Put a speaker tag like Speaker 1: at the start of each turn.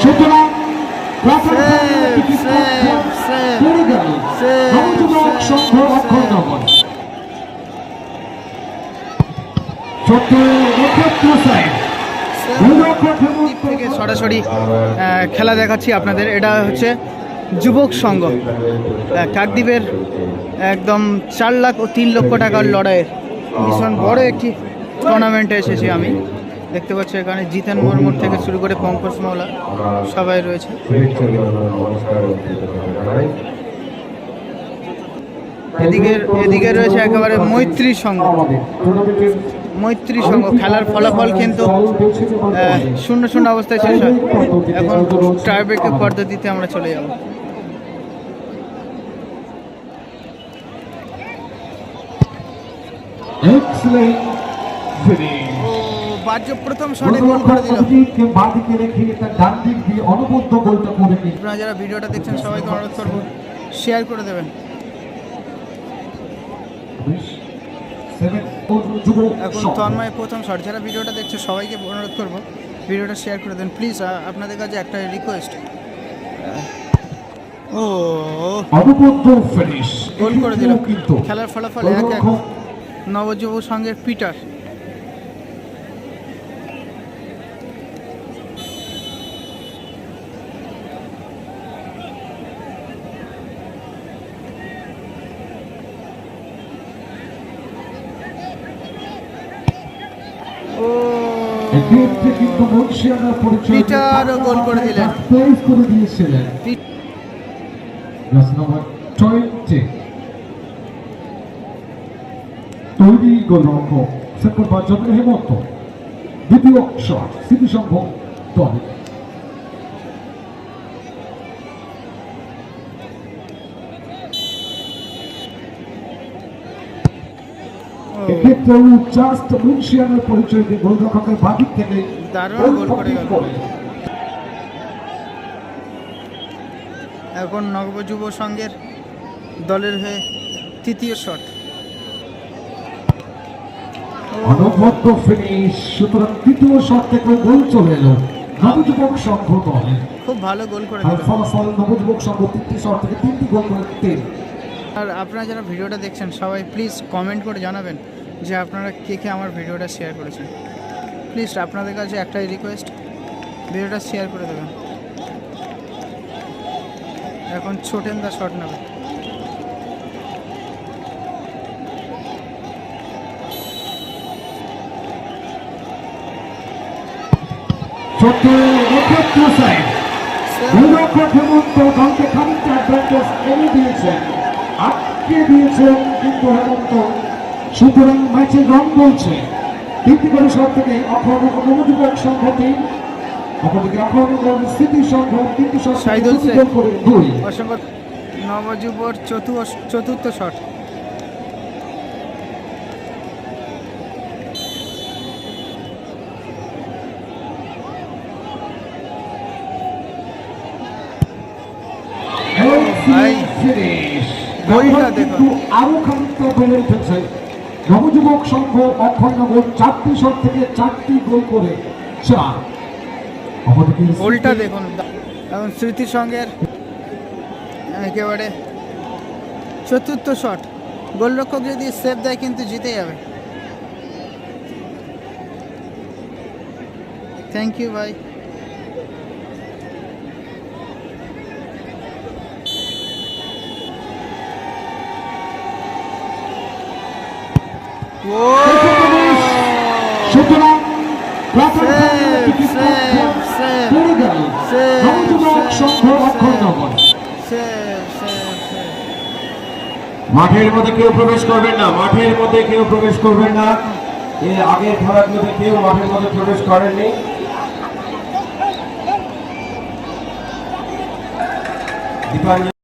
Speaker 1: সুতরাং. পড়ে গেল সংঘ
Speaker 2: থেকে সরাসরি খেলা দেখাচ্ছি আপনাদের এটা হচ্ছে যুবক সংঘ কাকদ্বীপের একদম চার লাখ ও তিন লক্ষ টাকার লড়াইয়ের ভীষণ বড় একটি টুর্নামেন্টে এসেছি আমি দেখতে পাচ্ছি এখানে জিতেন মুর্মুর থেকে শুরু করে পঙ্কজ মাওলা সবাই রয়েছে। এদিকে এদিকে রয়েছে একেবারে মৈত্রী সংঘ। মৈত্রী সংঘ খেলার ফলাফল কিন্তু শূন্য শূন্য অবস্থায় শেষ হয়। এখন টাইব্রেকের পদ্ধতিতে আমরা চলে যাব।
Speaker 1: এক্সেলেন্ট ফিনিশ
Speaker 2: বাজ্য প্রথম শটে গোল করে দিল। আপনারা যারা ভিডিওটা দেখছেন, সবাইকে অনুরোধ করব শেয়ার করে দেবেন। এখন তন্ময় প্রথম শট যারা ভিডিওটা দেখছে, সবাইকে অনুরোধ করব, ভিডিওটা শেয়ার করে দেন। প্লিজ আপনাদের কাছে একটা রিকোয়েস্ট ও, গোল করে দিল। খেলার ফলাফল এক এক। নবযুব সংঘের পিটার। পিটারও গোল করে দিলেন।
Speaker 1: করে দিয়েছিলেন।
Speaker 2: পি-
Speaker 1: টোয়েন্টি তৈরি গোলরক্ষক সেট করবার হেমন্ত। দ্বিতীয় শট স্মৃতিসংঘ দলে। এক্ষেত্রেও জাস্ট মুন্সিয়ানার পরিচয় দিয়ে গোলরক্ষকের বাদিক থেকে
Speaker 2: দারুণ গোল করে গেল। এখন নবযুব সংঘের দলের হয়ে তৃতীয় শট।
Speaker 1: অনবদ্য ফিনিশ সুতরাং তৃতীয় শট থেকে গোল চলে এলো নবযুবক সংঘ দলে।
Speaker 2: খুব ভালো গোল করে
Speaker 1: ফলাফল নবযুবক সংঘ তিনটি শট থেকে তিনটি গোল করে তিন।
Speaker 2: আর আপনারা যারা ভিডিওটা দেখছেন সবাই প্লিজ কমেন্ট করে জানাবেন যে আপনারা কে কে আমার ভিডিওটা শেয়ার করেছেন। প্লিজ আপনাদের কাছে একটাই রিকোয়েস্ট ভিডিওটা শেয়ার করে দেবেন। এখন ছোটেন দা শট নেবে।
Speaker 1: ছোট্ট সাইড দলকে খানিকটা দিয়েছেন আটকে দিয়েছেন কিন্তু হেমন্ত। সুতরাং ম্যাচের রং বলছে তিনটি করে শট থেকে অক্ষর নবযুবক সংঘ অপরদিকে অক্ষর স্মৃতি সংঘ তিনটি শট করে দুই।
Speaker 2: নবযুবর চতুর্থ চতুর্থ শট। ভাই, গোলটা দেখো।
Speaker 1: কিন্তু আরও খানিকটা বেড়ে উঠেছে। নবযুবক সংঘ অক্ষরনগর চারটি শট থেকে চারটি গোল করে চার।
Speaker 2: গোলটা দেখুন। এখন স্মৃতি সঙ্গের একেবারে চতুর্থ শট। গোলরক্ষক যদি সেভ দেয় কিন্তু জিতে যাবে। থ্যাংক ইউ ভাই ও
Speaker 1: সুতরাং প্রথম
Speaker 2: Save,
Speaker 1: ফাইনালে টিকিট
Speaker 2: save,
Speaker 1: পড়ে
Speaker 2: save.
Speaker 1: গেল
Speaker 2: Save,
Speaker 1: নবযুবক
Speaker 2: save,
Speaker 1: সংঘ
Speaker 2: save.
Speaker 1: অক্ষরনগর
Speaker 2: সেভ সেভ
Speaker 3: মাঠের মধ্যে কেউ প্রবেশ করবেন না, মাঠের মধ্যে কেউ প্রবেশ করবেন না। এর আগের খেলাগুলোতে কেউ মাঠের মধ্যে প্রবেশ করেননি। দীপাঞ্জন